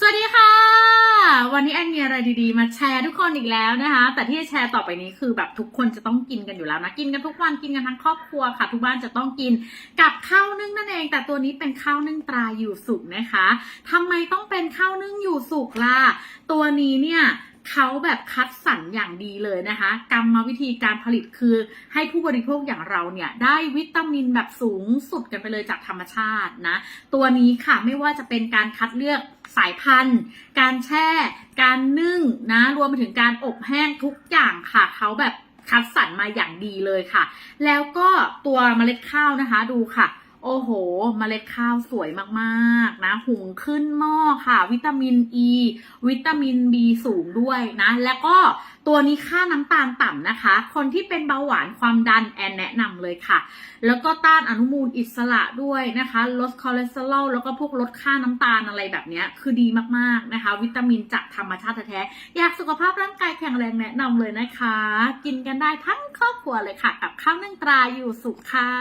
สวัสดีค่ะ วันนี้แอนมีอะไรดีๆ มาแชร์ทุกคนอีกแล้วนะคะ แต่ที่จะแชร์ต่อไปนี้คือแบบทุกคนจะต้องกินกันอยู่แล้วนะ กินกันทุกวันกินกันทั้งครอบครัวค่ะ ทุกบ้านจะต้องกินกับข้าวนึ่งนั่นเอง แต่ตัวนี้เป็นข้าวนึ่งตราอยู่สุกนะคะทำไมต้องเป็นข้าวนึ่งอยู่สุกล่ะตัวนี้เนี่ย เขาแบบคัดสรรอย่างดีเลยนะคะ กรรมวิธีการผลิตคือให้ผู้บริโภคอย่างเราเนี่ย ได้วิตามินแบบสูงสุดกันไปเลยจากธรรมชาตินะ ตัวนี้ค่ะไม่ว่าจะเป็นการคัดเลือกสายพันธุ์ การแช่ การนึ่งนะ รวมไปถึงการอบแห้งทุกอย่างค่ะเขาแบบคัดสรรมาอย่างดีเลยค่ะ แล้วก็ตัวเมล็ดข้าวนะคะดูค่ะ โอ้โหเมล็ดข้าวสวยมากๆนะ หุงขึ้นหม้อค่ะ วิตามินอ e, ีวิตามิน B สูงด้วยนะ แล้วก็ตัวนี้ค่าน้ำตาลต่ำนะคะ คนที่เป็นเบาหวานความดันแอนแนะนำเลยค่ะ แล้วก็ต้านอนุมูลอิสระด้วยนะคะ ลดคอเลสเตอรอลแล้วก็พวกลดค่าน้ำตาลอะไรแบบนี้คือดีมากๆนะคะ วิตามินจากธรรมชาติแท้ๆอยากสุขภาพร่างกายแข็งแรงแนะนำเลยนะคะ กินกันได้ทั้งครอบครัวเลยค่ะ กับข้าวนึ่งตราอยู่สุขค่ะ